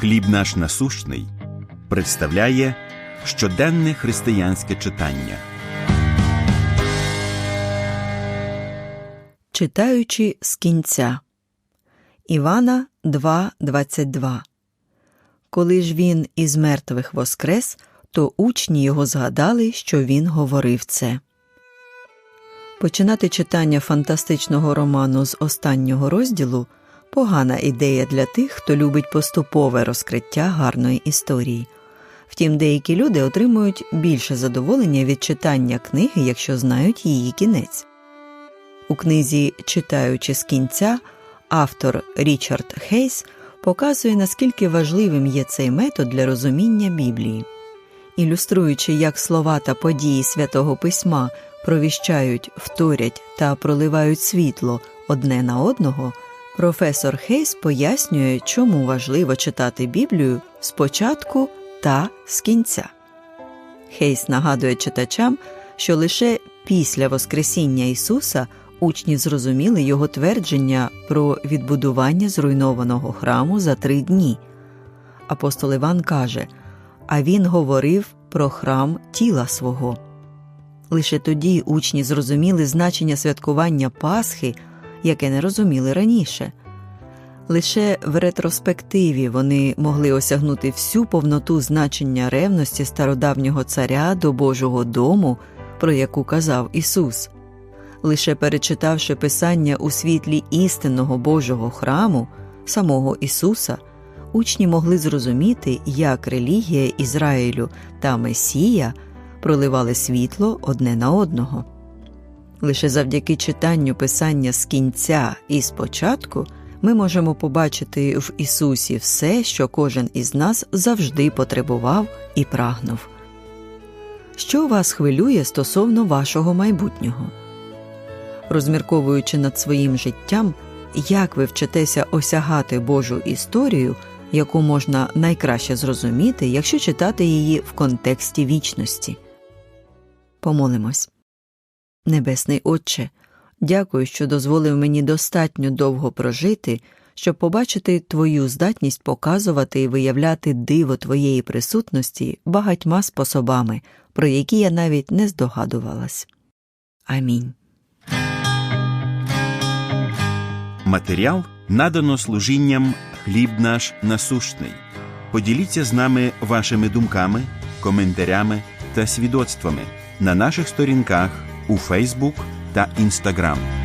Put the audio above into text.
Хліб наш насущний представляє щоденне християнське читання. Читаючи з кінця Івана 2.22 Коли ж він із мертвих воскрес, то учні його згадали, що він говорив це. Починати читання фантастичного роману з останнього розділу погана ідея для тих, хто любить поступове розкриття гарної історії. Втім, деякі люди отримують більше задоволення від читання книги, якщо знають її кінець. У книзі Читаючи з кінця автор Річард Хейс показує, наскільки важливим є цей метод для розуміння Біблії. Ілюструючи, як слова та події святого письма провіщають, вторять та проливають світло одне на одного, професор Хейс пояснює, чому важливо читати Біблію спочатку та з кінця. Хейс нагадує читачам, що лише після Воскресіння Ісуса учні зрозуміли його твердження про відбудування зруйнованого храму за три дні. Апостол Іван каже А він говорив про храм тіла свого. Лише тоді учні зрозуміли значення святкування Пасхи, яке не розуміли раніше. Лише в ретроспективі вони могли осягнути всю повноту значення ревності стародавнього царя до Божого дому, про яку казав Ісус. Лише перечитавши Писання у світлі істинного Божого храму, самого Ісуса, учні могли зрозуміти, як релігія Ізраїлю та Месія проливали світло одне на одного. Лише завдяки читанню Писання з кінця і спочатку ми можемо побачити в Ісусі все, що кожен із нас завжди потребував і прагнув. Що вас хвилює стосовно вашого майбутнього? Розмірковуючи над своїм життям, як ви вчитеся осягати Божу історію, яку можна найкраще зрозуміти, якщо читати її в контексті вічності. Помолимось. Небесний Отче, дякую, що дозволив мені достатньо довго прожити, щоб побачити Твою здатність показувати і виявляти диво Твоєї присутності багатьма способами, про які я навіть не здогадувалась. Амінь. Матеріал надано служінням Хліб наш насущний. Поділіться з нами вашими думками, коментарями та свідоцтвами на наших сторінках у Фейсбук та Інстаграм.